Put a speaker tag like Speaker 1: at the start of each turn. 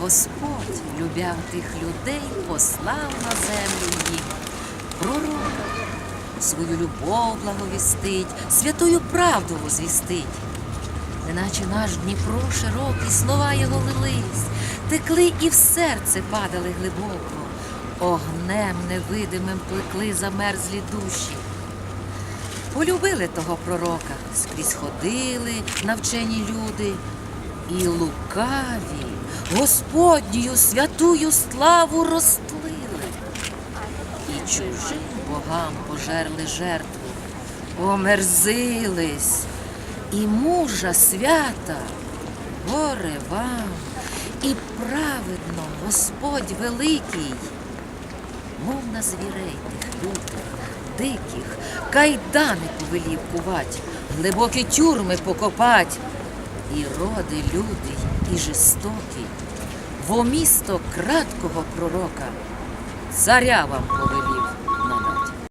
Speaker 1: Господь, любя тих людей, послав на землю їм пророка, свою любов благовістить, святую правду возвістить. Неначе наш Дніпро широкий, слова його лились, текли і в серце падали глибоко, огнем невидимим плекли замерзлі душі. Полюбили того пророка, скрізь ходили навчені люди, і лукаві. Господню святую славу розтлили, і чужим богам пожерли жертви, омерзились, і мужа свята, горе вам, і праведно Господь великий, мов на звірей тих лютих, диких, кайдани повелів кувать, глибокі тюрми покопать, і роди люди, і жестокі, во місто краткого пророка, царя вам повелів.